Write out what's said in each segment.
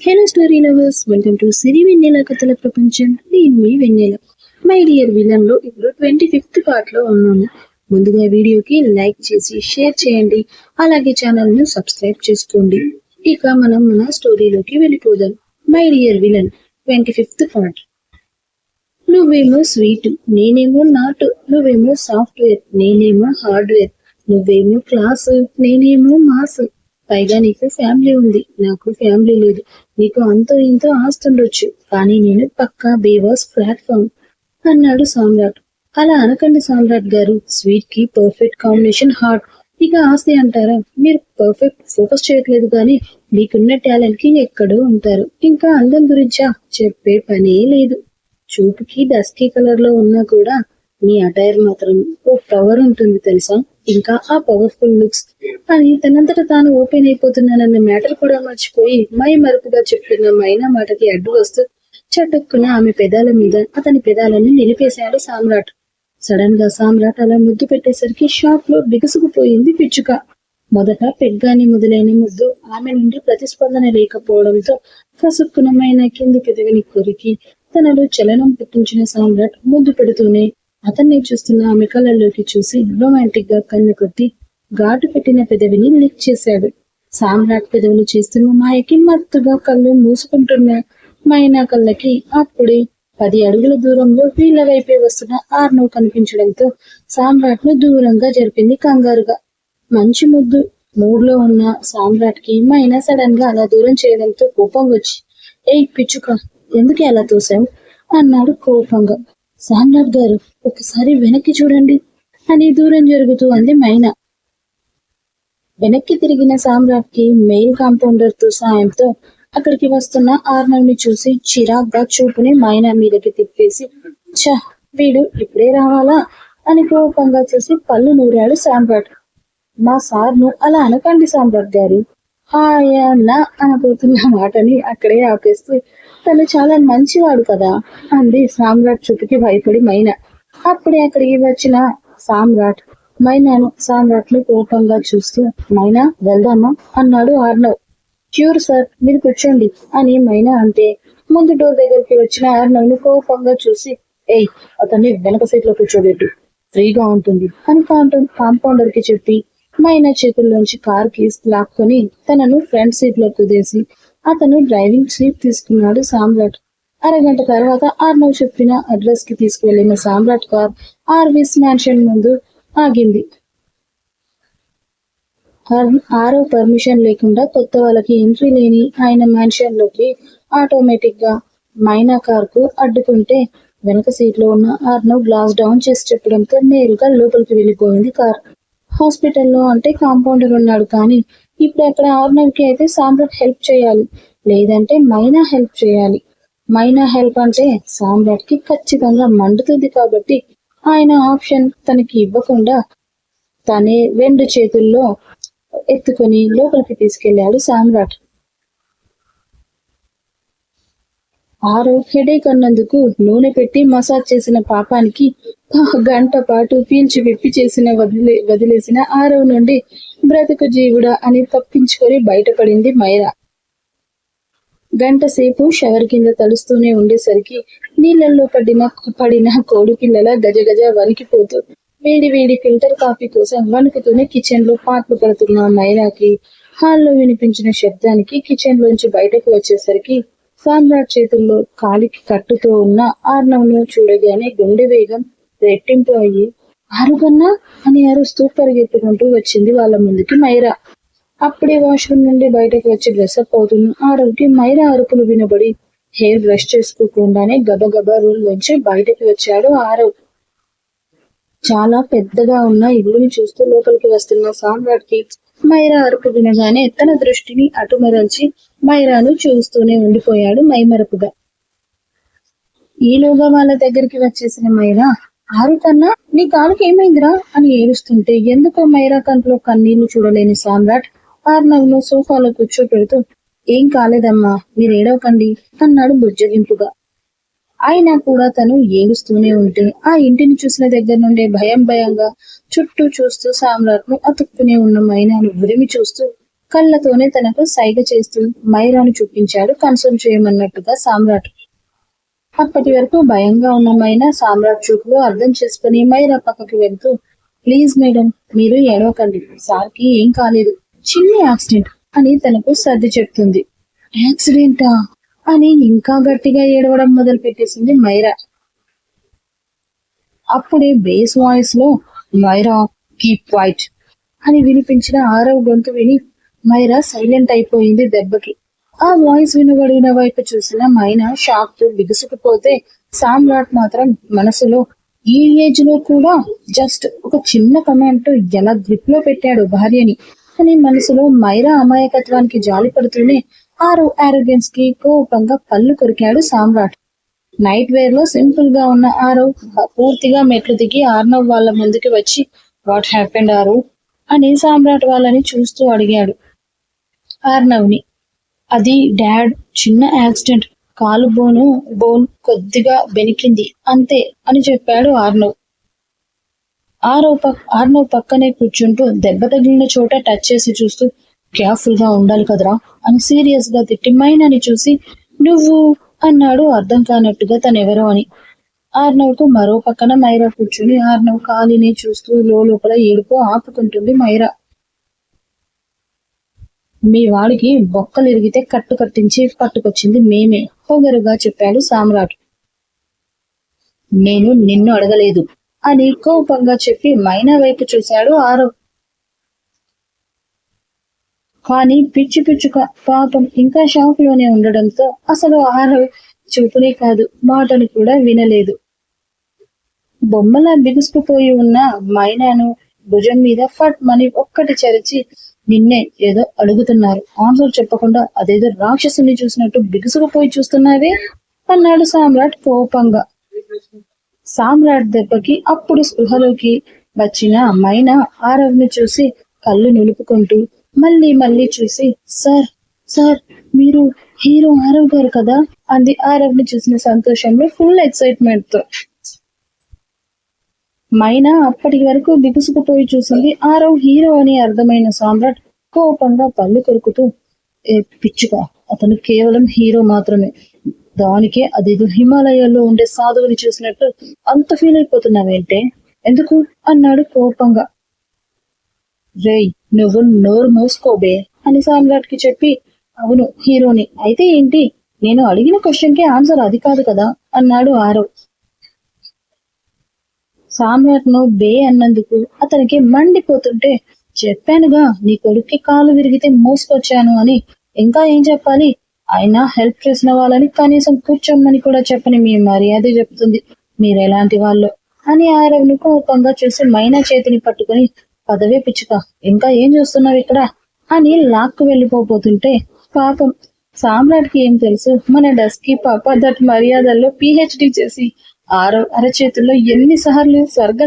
Hello story lovers welcome to Siri Vennela కథల ప్రపంచం నేను మీ వెన్నెల. మై డియర్ విలన్లో ఇప్పుడు ట్వంటీ ఫిఫ్త్ పార్ట్లో ఉన్నాను ముందుగా వీడియోకి లైక్ చేసి షేర్ చేయండి. అలాగే ఛానల్ను సబ్స్క్రైబ్ చేసుకోండి. ఇక మనం మన స్టోరీలోకి వెళ్ళిపోదాం. My dear villain twenty fifth part నువ్వేమో స్వీట్ నేనేమో నాటు నువ్వేమో సాఫ్ట్వేర్ నేనేమో హార్డ్వేర్ నువ్వేమో క్లాస్ నేనేమో మాస్ పైగా నీకు ఫ్యామిలీ ఉంది. నాకు ఫ్యామిలీ లేదు. నీకు అంతో ఇంతో ఆస్తుండొచ్చు కానీ నేను పక్కా బీవాస్ ప్లాట్ఫామ్ అన్నాడు సామ్రాట్. అలా అనకండి సామ్రాట్ గారు. స్వీట్కి పర్ఫెక్ట్ కాంబినేషన్ హార్ట్ ఇక ఆస్తి అంటారా? మీరు పర్ఫెక్ట్ ఫోకస్ చేయట్లేదు కానీ మీకున్న టాలెంట్కి ఎక్కడో ఉంటారు. ఇంకా అందం గురించా? చెప్పే పనే లేదు. చూపుకి డస్కీ కలర్లో ఉన్నా కూడా మీ అటైర్ మాత్రం ఓ పవర్ ఉంటుంది తెలుసా? ఇంకా ఆ పవర్ఫుల్ లుక్స్ అని తనంతట తాను ఓపెన్ అయిపోతున్నానన్న మ్యాటర్ కూడా మర్చిపోయి మై మరుపుగా చెప్తున్న మైనా మాటకి అడ్డు వస్తూ చటుక్కున ఆమె పెదాల మీద అతని పెదాలను నిలిపేశాడు సామ్రాట్. సడన్గా సామ్రాట్ అలా ముద్దు పెట్టేసరికి షాప్లో బిగుసుకుపోయింది పిచ్చుక. మొదట పెగ్గాని మొదలైన ముద్దు ఆమె నుండి ప్రతిస్పందన లేకపోవడంతో కసుక్కునమైన కింది పెదవిని కొరికి తనలో చలనం పుట్టించిన సామ్రాట్ ముద్దు పెడుతూనే అతన్ని చూస్తున్న ఆమె కళ్ళల్లోకి చూసి రొమాంటిక్గా కన్ను కొట్టి ఘాటు పెట్టిన పెదవిని లిక్ చేశాడు. సామ్రాట్ పెదవులు చేస్తున్న మాయకి మత్తుగా కళ్ళు మూసుకుంటున్న మైనా కళ్ళకి అప్పుడే పది అడుగుల దూరంలో వీళ్ళ వైపే వస్తున్న ఆర్నవ్ కనిపించడంతో సామ్రాట్ను దూరంగా జరిపింది కంగారుగా. మంచి ముద్దు మూడ్లో ఉన్న సామ్రాట్కి మైనా సడన్గా అలా దూరం చేయడంతో కోపం వచ్చి ఏయ్ పిచ్చుక ఎందుకు అలా తోసావు అన్నాడు కోపంగా. సామ్రాట్ గారు ఒకసారి వెనక్కి చూడండి అని దూరం జరుగుతూ అంది మైనా. వెనక్కి తిరిగిన సామ్రాట్కి మెయిన్ కాంపౌండర్తో సాయంతో అక్కడికి వస్తున్న ఆర్నర్ని చూసి చిరాగ్గా చూపుని మైనా మీదకి తిప్పేసి చ వీడు ఇప్పుడే రావాలా? అని కోపంగా చూసి పళ్ళు నూరాడు సామ్రాట్. మా సార్ను అలా అనకండి సామ్రాట్ గారు. హాయన్న అనబోతున్న మాటని అక్కడే ఆపేస్తూ తను చాలా మంచివాడు కదా అంది సామ్రాట్ చుట్టుకి భయపడి మైనా. అప్పుడే అక్కడికి వచ్చిన సామ్రాట్. మైనాను సామ్రాట్లు కోపంగా చూస్తూ మైనా వెళ్దామా? అన్నాడు ఆర్నవ్. ష్యూర్ సార్ మీరు కూర్చోండి అని మైనా అంటే ముందు డోర్ దగ్గరికి వచ్చిన ఆర్నవ్ను కోపంగా చూసి ఏయ్ అతన్ని వెనక సీట్లో కూర్చోబెట్టు ఫ్రీగా ఉంటుంది అని కాంపౌండర్కి చెప్పి మైనా చేతుల్లోంచి కార్ కీస్ లాక్కొని తనను ఫ్రంట్ సీట్లో కుదేసి అతను డ్రైవింగ్ సీట్ తీసుకున్నాడు సామ్రాట్. అరగంట తర్వాత ఆర్నవ్ చెప్పిన అడ్రస్కి తీసుకువెళ్ళిన సామ్రాట్ కార్ ఆర్విస్ మ్యాన్షన్ ముందు ఆగింది. ఆరో పర్మిషన్ లేకుండా కొత్త వాళ్ళకి ఎంట్రీ లేని ఆయన మ్యాన్షన్లోకి ఆటోమేటిక్గా మైనా కార్కు అడ్డుకుంటే వెనక సీట్లో ఉన్న ఆర్నవ్ గ్లాస్ డౌన్ చేసి చెప్పడంతో నేరుగా లోపలికి వెళ్ళిపోయింది కార్. హాస్పిటల్లో అంటే కాంపౌండర్ ఉన్నాడు కానీ ఇప్పుడు అక్కడ ఆర్నర్కి అయితే సామ్రాట్ హెల్ప్ చేయాలి. లేదంటే మైనా హెల్ప్ చేయాలి. మైనా హెల్ప్ అంటే సామ్రాట్కి ఖచ్చితంగా మండుతుంది కాబట్టి ఆయన ఆప్షన్ తనకి ఇవ్వకుండా తనే రెండు చేతుల్లో ఎత్తుకొని లోపలికి తీసుకెళ్ళాడు సామ్రాట్. ఆరో హెడేక్ అన్నందుకు నూనె పెట్టి మసాజ్ చేసిన పాపానికి గంట పాటు పీల్చి విప్పి చేసిన వదిలే వదిలేసిన ఆరవ నుండి బ్రతుకు జీవుడా అని తప్పించుకొని బయటపడింది మైరా. గంట సేపు షవర్ కింద తడుస్తూనే ఉండేసరికి నీళ్ళల్లో పడిన పడిన కోడి పిల్లల గజగజ వణికిపోతూ వేడి వేడి ఫిల్టర్ కాఫీ కోసం వణుకుతూనే కిచెన్లో పాటలు పడుతున్న మైరాకి హాల్లో వినిపించిన శబ్దానికి కిచెన్ లోంచి బయటకు వచ్చేసరికి సామ్రాట్ చేతుల్లో కాలికి కట్టుతో ఉన్న ఆర్ణవును చూడగానే గుండె వేగం రెట్టింపు అయ్యి ఆరుగన్నా అని అరుస్తూ పరిగెత్తుకుంటూ వచ్చింది వాళ్ళ ముందుకి మైరా. అప్పుడే వాష్రూమ్ నుండి బయటకు వచ్చి డ్రెస్అప్ అవుతున్న ఆరుకి మైరా అరుపులు వినబడి హెయిర్ బ్రష్ చేసుకోకుండానే గబగబా రూమ్ నుంచి బయటకు వచ్చాడు ఆరవ్ చాలా పెద్దగా ఉన్న ఇల్లుని చూస్తూ లోపలికి వస్తున్న సామ్రాట్కి మైరా అరుపు వినగానే తన దృష్టిని అటు మరల్చి మైరాను చూస్తూనే ఉండిపోయాడు మైమరపుగా. ఈలోగా వాళ్ళ దగ్గరికి వచ్చేసిన మైరా ఆరు కన్నా నీ కాలుకి ఏమైందిరా? అని ఏడుస్తుంటే ఎందుకో మైరా కంట్లో కన్నీళ్ళు చూడలేని సామ్రాట్ ఆర్నవ్ను సోఫాలో కూర్చోపెడుతూ ఏం కాలేదమ్మా మీరు ఏడవకండి అన్నాడు బుజ్జగింపుగా. అయినా కూడా తను ఏడుస్తూనే ఉంటే ఆ ఇంటిని చూసిన దగ్గర నుండే భయం భయంగా చుట్టూ చూస్తూ సామ్రాట్ను అతుక్కునే ఉన్న మైనాను ఉరిమి చూస్తూ కళ్ళతోనే తనకు సైగ చేస్తూ మైరాను చూపించాడు కన్సల్ చేయమన్నట్టుగా సామ్రాట్. అప్పటి వరకు భయంగా ఉన్న మైనా సామ్రాట్ చూపులు అర్థం చేసుకుని మైరా పక్కకి వెళ్తూ ప్లీజ్ మేడం మీరు ఏడవకండి. సార్కి ఏం కాలేదు. చిన్న యాక్సిడెంట్ అని తనకు సర్ది చెప్తుంది. యాక్సిడెంటా? అని ఇంకా గట్టిగా ఏడవడం మొదలు పెట్టేసింది మైరా. అప్పుడే బేస్ వాయిస్లో మైరా కీప్ వైట్ అని వినిపించిన ఆరవ గొంతు విని మైరా సైలెంట్ అయిపోయింది దెబ్బకి. ఆ వాయిస్ వినబడిన వైపు చూసిన మైనా షాక్తో బిగుసుకుపోతే సామ్రాట్ మాత్రం మనసులో ఈ ఏజ్లో కూడా జస్ట్ ఒక చిన్న కమెంట్ ఎలా గ్రిప్లో పెట్టాడు భార్యని అని మనసులో మైరా అమాయకత్వానికి జాలి పడుతూనే ఆరు ఆరోగెన్స్కి కోపంగా పళ్ళు కొరికాడు సామ్రాట్. నైట్ వేర్లో సింపుల్గా ఉన్న ఆరు పూర్తిగా మెట్లు దిగి ఆర్నవ్ వాళ్ళ ముందుకి వచ్చి వాట్ హ్యాపెండ్ ఆరు? అని సామ్రాట్ వాళ్ళని చూస్తూ అడిగాడు. ఆర్నవ్ని అది డాడ్ చిన్న యాక్సిడెంట్. కాలు బోను బోన్ కొద్దిగా బెనికింది అంతే అని చెప్పాడు ఆర్నవ్. ఆరో పక్ ఆర్నవ్ పక్కనే కూర్చుంటూ దెబ్బ తగిలిన చోట టచ్ చేసి చూస్తూ కేర్ఫుల్గా ఉండాలి కదరా? అని సీరియస్గా తిట్టి మైనాని చూసి నువ్వు అన్నాడు అర్థం కానట్టుగా తనెవరో అని. ఆర్నవ్కు మరో పక్కన మైరా కూర్చుని ఆర్నవ్ కాలిని చూస్తూ లోపల ఏడుపు ఆపుకుంటుంది మైరా. మీ వాడికి బొక్కలు ఇరిగితే కట్టు కట్టించి పట్టుకొచ్చింది మేమే పొగరుగా చెప్పాడు సామ్రాట్. నేను నిన్ను అడగలేదు అని కోపంగా చెప్పి మైనా వైపు చూశాడు ఆరవ్ కానీ పిచ్చి పిచ్చుక పాపం ఇంకా షాక్లోనే ఉండడంతో అసలు ఆహారం చూపునే కాదు మాటను కూడా వినలేదు. బొమ్మలా బిగుసుకుపోయి ఉన్న మైనాను భుజం మీద ఫట్ మని ఒక్కటి చరిచి నిన్నే ఏదో అడుగుతున్నారు. ఆన్సర్ చెప్పకుండా అదేదో రాక్షసుని చూసినట్టు బిగుసుకుపోయి చూస్తున్నావే? అన్నాడు సామ్రాట్ కోపంగా. సామ్రాట్ దెబ్బకి అప్పుడు స్పృహలోకి వచ్చిన మైనా ఆరవ్ని చూసి కళ్ళు నిలుపుకుంటూ మళ్ళీ మళ్ళీ చూసి సార్ సార్ మీరు హీరో ఆరవ్ గారు కదా? అంది ఆరవ్ని చూసిన సంతోషంలో ఫుల్ ఎక్సైట్మెంట్తో మైనా అప్పటి వరకు బిగుసుకుపోయి చూసింది ఆరవ్ హీరో అని అర్థమైన సామ్రాట్ కోపంగా పళ్ళు కొరుకుతూ ఏ పిచ్చుగా అతను కేవలం హీరో మాత్రమే. దానికే అదేదో హిమాలయాల్లో ఉండే సాధువుని చూసినట్టు అంత ఫీల్ అయిపోతున్నావేంటే? ఎందుకు? అన్నాడు కోపంగా. రేయ్ నువ్వు నోరు మూసుకోబే అని సామ్రాట్కి చెప్పి అవును హీరోని. అయితే ఏంటి? నేను అడిగిన క్వశ్చన్కి ఆన్సర్ అది కాదు కదా? అన్నాడు ఆరవ్. సామ్రాట్ను బే అన్నందుకు అతనికి మండిపోతుంటే చెప్పానుగా నీ కొడుక్కి కాలు విరిగితే మోసుకొచ్చాను అని. ఇంకా ఏం చెప్పాలి? అయినా హెల్ప్ చేసిన వాళ్ళని కనీసం కూర్చోమని కూడా చెప్పని మీ మర్యాద చెప్తుంది. మీరు ఎలాంటి వాళ్ళు? అని ఆరవ్ను కోపంగా చూసి మైనా చేతిని పట్టుకుని పదవే పిచ్చుక. ఇంకా ఏం చూస్తున్నావు ఇక్కడ? అని లాక్కు వెళ్ళిపోతుంటే పాపం సామ్రాట్కి ఏం తెలుసు? మన డస్కీ పాప దట్ మర్యాదల్లో పిహెచ్డి చేసి ఆరో అరచేతుల్లో ఎన్నిసార్లు స్వర్గ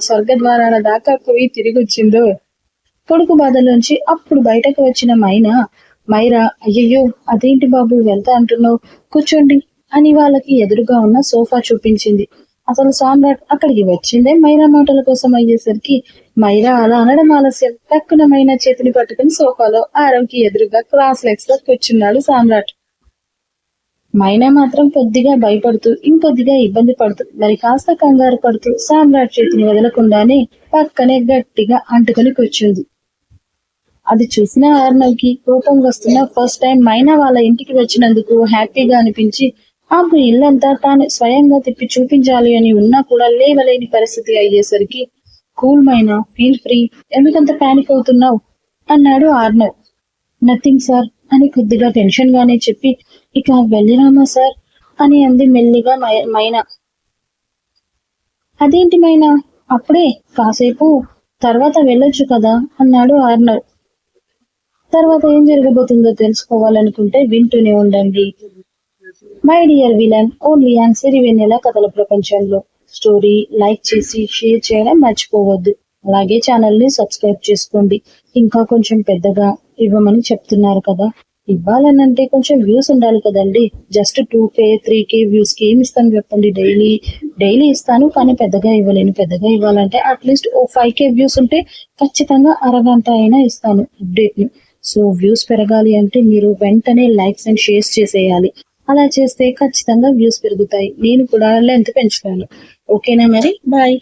స్వర్గ ద్వారాల దాకా పోయి తిరిగి వచ్చిందో కొడుకు బాధలోంచి అప్పుడు బయటకు వచ్చిన మైనా మైరా అయ్యయ్యో అదేంటి బాబు వెళ్తా అంటున్నావు? కూర్చోండి అని వాళ్ళకి ఎదురుగా ఉన్న సోఫా చూపించింది. అసలు సామ్రాట్ అక్కడికి వచ్చిందే మైరా మాటల కోసం అయ్యేసరికి మైరా అలా అనడం ఆలస్యం. పక్కన మైనా చేతిని పట్టుకుని సోఫాలో ఆరవ్కి ఎదురుగా క్రాస్ లెగ్స్లో కూర్చున్నాడు సామ్రాట్. మైనా మాత్రం కొద్దిగా భయపడుతూ ఇంకొద్దిగా ఇబ్బంది పడుతూ మరి కాస్త కంగారు పడుతూ సామ్రాట్ చేతిని వదలకుండానే పక్కనే గట్టిగా అంటుకొని కూర్చుంది. అది చూసిన ఆర్నవ్కి కోపం వస్తున్న ఫస్ట్ టైం మైనా వాళ్ళ ఇంటికి వచ్చినందుకు హ్యాపీగా అనిపించి ఆమెకు ఇల్లంతా తాను స్వయంగా తిప్పి చూపించాలి అని ఉన్నా కూడా లేవలేని పరిస్థితి అయ్యేసరికి కూల్ మైనా ఫీల్ ఫ్రీ ఎందుకంత ప్యానిక్ అవుతున్నావు? అన్నాడు ఆర్నవ్. నథింగ్ సార్ అని కొద్దిగా టెన్షన్ గానే చెప్పి ఇక వెళ్ళిరామా సార్? అని అంది మెల్లిగా మై- మైనా. అదేంటి మైనా అప్పుడే కాసేపు తర్వాత వెళ్ళొచ్చు కదా అన్నాడు ఆర్నవ్. తర్వాత ఏం జరగబోతుందో తెలుసుకోవాలనుకుంటే వింటూనే ఉండండి. My dear villain only and Sirivennela కథల ప్రపంచంలో. స్టోరీ లైక్ చేసి షేర్ చేయడం మర్చిపోవద్దు. అలాగే ఛానల్ని సబ్స్క్రైబ్ చేసుకోండి. ఇంకా కొంచెం పెద్దగా ఇవ్వమని చెప్తున్నారు కదా. ఇవ్వాలనంటే కొంచెం వ్యూస్ ఉండాలి కదండి. Just two K three K వ్యూస్కి ఏమి ఇస్తాను చెప్పండి. డైలీ డైలీ ఇస్తాను కానీ పెద్దగా ఇవ్వలేను. పెద్దగా ఇవ్వాలంటే అట్లీస్ట్ ఓ ఫైవ్ కే వ్యూస్ ఉంటే ఖచ్చితంగా అరగంట అయినా ఇస్తాను. అప్డేట్ని. సో వ్యూస్ పెరగాలి అంటే మీరు వెంటనే లైక్స్ అండ్ షేర్స్ చేసేయాలి. అలా చేస్తే ఖచ్చితంగా వ్యూస్ పెరుగుతాయి. నేను కూడా లెంత్ పెంచుతాను. ఓకేనా మరి? బాయ్